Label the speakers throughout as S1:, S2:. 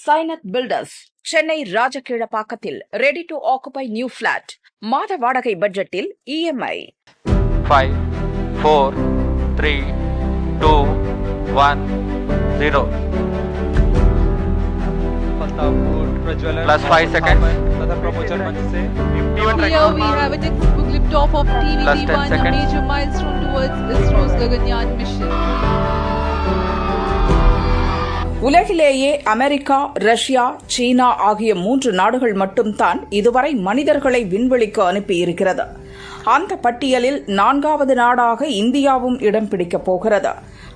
S1: Sainath builders Chennai ராஜகீழப்பாக்கத்தில் ready to occupy new flat மாத வாடகை பட்ஜெட்டில் EMI
S2: five four three two
S3: one zero
S2: Plus five seconds.
S4: Here we have a textbook off of TV a major milestone towards ISRO's Gaganyaan mission.
S1: உலகிலேயே America Russia China ஆகிய மூன்று நாடுகள் மட்டும்தான் இதுவரை மனிதர்களை விண்வெளிக்கு அனுப்பியிருக்கிறது. அந்த பட்டியலில் நான்காவது நாடாக இந்தியாவும் இடம் பிடிக்கப் போகிறது.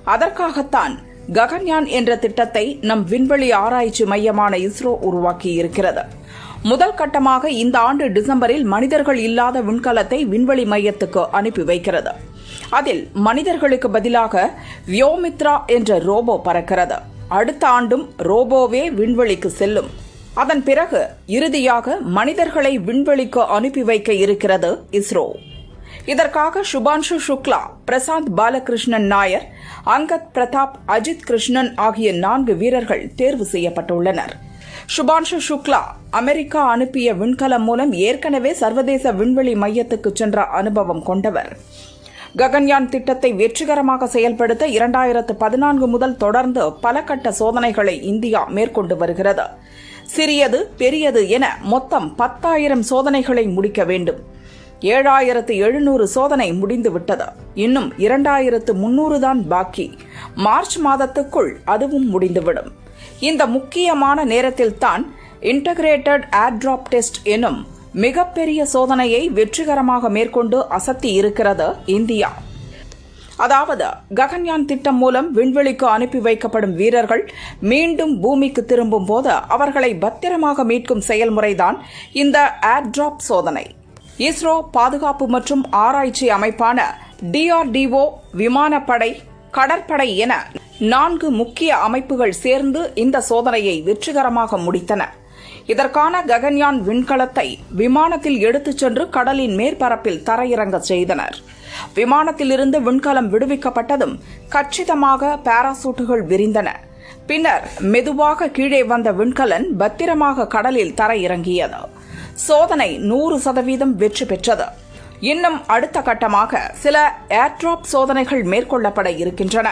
S1: அதற்காகத்தான் ககன்யான் என்ற திட்டத்தை நம் விண்வெளி ஆராய்ச்சி மையமான இஸ்ரோ உருவாக்கியிருக்கிறது. முதல் கட்டமாக இந்த ஆண்டு டிசம்பரில் மனிதர்கள் இல்லாத விண்கலத்தை விண்வெளி மையத்துக்கு அனுப்பி வைக்கிறது. அதில் மனிதர்களுக்கு பதிலாக வியோமித்ரா என்ற ரோபோ பறக்கிறது. அடுத்த ஆண்டும் ரோபோவே விண்வெளிக்கு செல்லும். அதன் பிறகு இறுதியாக மனிதர்களை விண்வெளிக்கு அனுப்பி வைக்க இருக்கிறது இஸ்ரோ. இதற்காக சுபான்ஷு சுக்லா பிரசாந்த் பாலகிருஷ்ணன் நாயர் அங்கத் பிரதாப் அஜித் கிருஷ்ணன் ஆகிய நான்கு வீரர்கள் தேர்வு செய்யப்பட்டுள்ளனர். சுபான்ஷு சுக்லா அமெரிக்கா அனுப்பிய விண்கலம் மூலம் ஏற்கனவே சர்வதேச விண்வெளி மையத்துக்கு சென்ற அனுபவம் கொண்டவர். ககன்யான் திட்டத்தை வெற்றிகரமாக செயல்படுத்த இரண்டாயிரத்து பதினான்கு முதல் தொடர்ந்து பல கட்ட சோதனைகளை இந்தியா மேற்கொண்டு வருகிறது. சிறியது பெரியது என மொத்தம் பத்தாயிரம் சோதனைகளை முடிக்க வேண்டும். ஏழாயிரத்து எழுநூறு சோதனை முடிந்துவிட்டது. இன்னும் இரண்டாயிரத்து முன்னூறு தான் பாக்கி. மார்ச் மாதத்துக்குள் அதுவும் முடிந்துவிடும். இந்த முக்கியமான நேரத்தில்தான் இன்டகிரேட்டட் ஏர்ட்ராப் டெஸ்ட் எனும் மிகப்பெரிய சோதனையை வெற்றிகரமாக மேற்கொண்டு அசத்தி இருக்கிறது இந்தியா. அதாவது ககன்யான் திட்டம் மூலம் விண்வெளிக்கு அனுப்பி வைக்கப்படும் வீரர்கள் மீண்டும் பூமிக்கு திரும்பும் போது அவர்களை பத்திரமாக மீட்கும் செயல்முறைதான் இந்த ஏர்ட்ராப் சோதனை. இஸ்ரோ பாதுகாப்பு மற்றும் ஆராய்ச்சி அமைப்பான டிஆர்டிஓ விமானப்படை கடற்படை என நான்கு முக்கிய அமைப்புகள் சேர்ந்து இந்த சோதனையை வெற்றிகரமாக முடித்தன. இதற்கான ககன்யான் விண்கலத்தை விமானத்தில் எடுத்துச் சென்று கடலின் மேற்பரப்பில் தரையிறங்க செய்தனர். விமானத்திலிருந்து விண்கலம் விடுவிக்கப்பட்டதும் கச்சிதமாக பாராசூட்டுகள் விரிந்தன. பின்னர் மெதுவாக கீழே வந்த விண்கலன் பத்திரமாக கடலில் தரையிறங்கியது. சோதனை நூறு சதவீதம் வெற்றி பெற்றது. இன்னும் அடுத்த கட்டமாக சில ஏர்ட்ராப் சோதனைகள் மேற்கொள்ளப்பட இருக்கின்றன.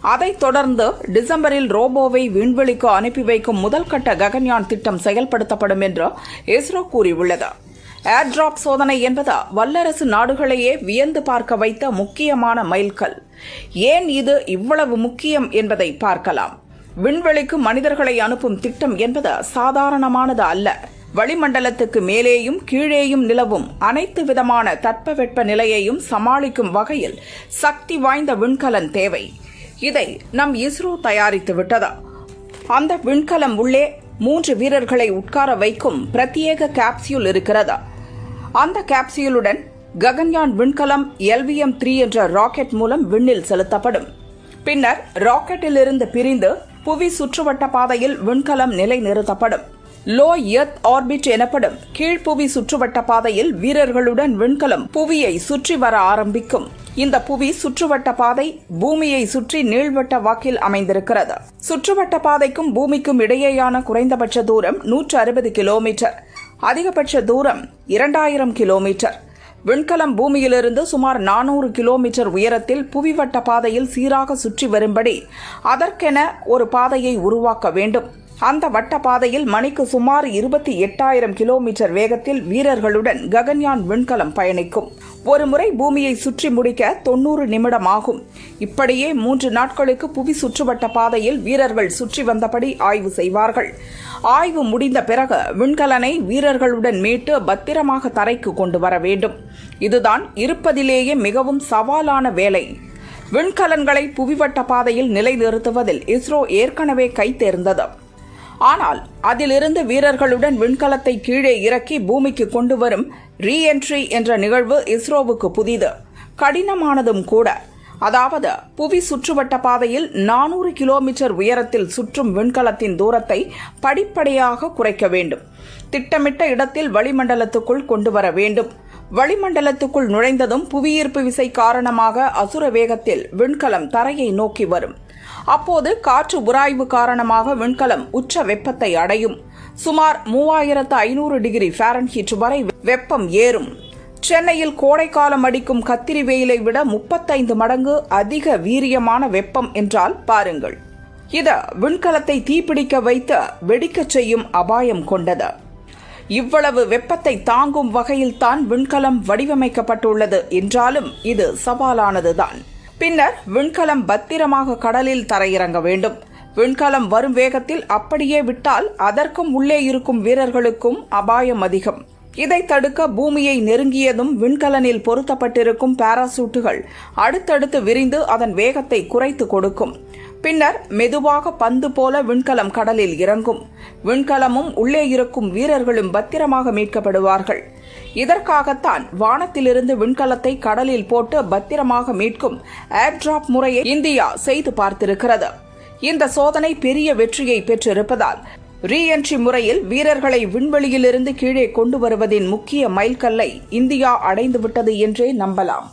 S1: அதைத் தொடர்ந்து டிசம்பரில் ரோபோவை விண்வெளிக்கு அனுப்பி வைக்கும் முதல் கட்ட ககன்யான் திட்டம் செயல்படுத்தப்படும் என்று இஸ்ரோ கூறியுள்ளது. ஏர்டிராப் சோதனை என்பது வல்லரசு நாடுகளையே வியந்து பார்க்க வைத்த முக்கியமான மைல்கல். ஏன் இது இவ்வளவு முக்கியம் என்பதை பார்க்கலாம். விண்வெளிக்கு மனிதர்களை அனுப்பும் திட்டம் என்பது சாதாரணமானது அல்ல. வளிமண்டலத்துக்கு மேலேயும் கீழேயும் நிலவும் அனைத்து விதமான தட்பவெட்ப நிலையையும் சமாளிக்கும் வகையில் சக்தி வாய்ந்த விண்கலன் தேவை. இதை நம் இஸ்ரோ தயாரித்து விட்டதா. அந்த விண்கலம் உள்ளே மூன்று வீரர்களை உட்கார வைக்கும் பிரத்யேக கேப்சியூல் இருக்கிறதா. அந்த கேப்சியூலுடன் ககன்யான் விண்கலம் எல்விஎம் த்ரீ என்ற ராக்கெட் மூலம் விண்ணில் செலுத்தப்படும். பின்னர் ராக்கெட்டிலிருந்து பிரிந்து புவி சுற்றுவட்ட பாதையில் விண்கலம் நிலைநிறுத்தப்படும். லோ எர்த் ஆர்பிட் எனப்படும் கீழ்ப்புவி சுற்றுவட்ட பாதையில் வீரர்களுடன் விண்கலம் புவியை சுற்றி வர ஆரம்பிக்கும். இந்த புவி சுற்றுவட்ட பாதை பூமியை சுற்றி நீள்வட்ட வாக்கில் அமைந்திருக்கிறது. சுற்றுவட்ட பாதைக்கும் பூமிக்கும் இடையேயான குறைந்தபட்ச தூரம் நூற்று அறுபது கிலோமீட்டர். அதிகபட்ச தூரம் இரண்டாயிரம் கிலோமீட்டர். விண்கலம் பூமியிலிருந்து சுமார் நானூறு கிலோமீட்டர் உயரத்தில் புவிவட்ட பாதையில் சீராக சுற்றி வரும்படி அதற்கென ஒரு பாதையை உருவாக்க வேண்டும். அந்த வட்டப்பாதையில் மணிக்கு சுமார் இருபத்தி எட்டாயிரம் கிலோமீட்டர் வேகத்தில் வீரர்களுடன் ககன்யான் விண்கலம் பயணிக்கும். ஒரு முறை பூமியை சுற்றி முடிக்க தொன்னூறு நிமிடம் ஆகும் இப்படியே மூன்று நாட்களுக்கு புவி சுற்றுவட்ட பாதையில் வீரர்கள் சுற்றி வந்தபடி ஆய்வு செய்வார்கள். ஆய்வு முடிந்த பிறகு விண்கலனை வீரர்களுடன் மீட்டு பத்திரமாக தரைக்கு கொண்டு வர வேண்டும். இதுதான் இருப்பதிலேயே மிகவும் சவாலான வேலை. விண்கலன்களை புவிவட்ட பாதையில் நிலைநிறுத்துவதில் இஸ்ரோ ஏற்கனவே கைத்தேர்ந்தது ஆனால் அதிலிருந்து வீரர்களுடன் விண்கலத்தை கீழே இறக்கி பூமிக்கு கொண்டு வரும் ரீஎன்ட்ரி என்ற நிகழ்வு இஸ்ரோவுக்கு புதிது. கடினமானதும் கூட. அதாவது புவி சுற்றுவட்ட பாதையில் நானூறு கிலோமீட்டர் உயரத்தில் சுற்றும் விண்கலத்தின் தூரத்தை படிப்படியாக குறைக்க வேண்டும். திட்டமிட்ட இடத்தில் வளிமண்டலத்துக்குள் கொண்டு வர வேண்டும். வளிமண்டலத்துக்குள் நுழைந்ததும் புவியீர்ப்பு விசை காரணமாக அசுர வேகத்தில் விண்கலம் தரையை நோக்கி வரும். அப்போது காற்று உராய்வு காரணமாக விண்கலம் உச்ச வெப்பத்தை அடையும். சுமார் மூவாயிரத்து ஐநூறு டிகிரி ஃபாரன்ஹீட் வரை வெப்பம் ஏறும். சென்னையில் கோடைக்காலம் அடிக்கும் கத்திரி வெயிலை விட முப்பத்தைந்து மடங்கு அதிக வீரியமான வெப்பம் என்றால் பாருங்கள். இது விண்கலத்தை தீப்பிடிக்க வைத்து வெடிக்கச் செய்யும் அபாயம் கொண்டது. இவ்வளவு வெப்பத்தை தாங்கும் வகையில்தான் விண்கலம் வடிவமைக்கப்பட்டுள்ளது என்றாலும் இது சவாலானதுதான். பின்னர் விண்கலம் பத்திரமாக கடலில் தரையிறங்க வேண்டும். விண்கலம் வரும் வேகத்தில் அப்படியே விட்டால் அதற்கும் உள்ளே இருக்கும் வீரர்களுக்கும் அபாயம் அதிகம். இதை தடுக்க பூமியை நெருங்கியதும் விண்கலனில் பொருத்தப்பட்டிருக்கும் பாராசூட்டுகள் அடுத்தடுத்து விரிந்து அதன் வேகத்தை குறைத்து கொடுக்கும். பின்னர் மெதுவாக பந்து போல விண்கலம் கடலில் இறங்கும். விண்கலமும் உள்ளே இருக்கும் வீரர்களும் பத்திரமாக மீட்கப்படுவார்கள். இதற்காகத்தான் வானத்திலிருந்து விண்கலத்தை கடலில் போட்டு பத்திரமாக மீட்கும் ஏர்டிராப் முறையை இந்தியா செய்து பார்த்திருக்கிறது. இந்த சோதனை பெரிய வெற்றியை பெற்றிருப்பதால் ரீஎன்ட்ரி முறையில் வீரர்களை விண்வெளியிலிருந்து கீழே கொண்டு வருவதின் முக்கிய மைல்கல்லை இந்தியா அடைந்துவிட்டது என்றே நம்பலாம்.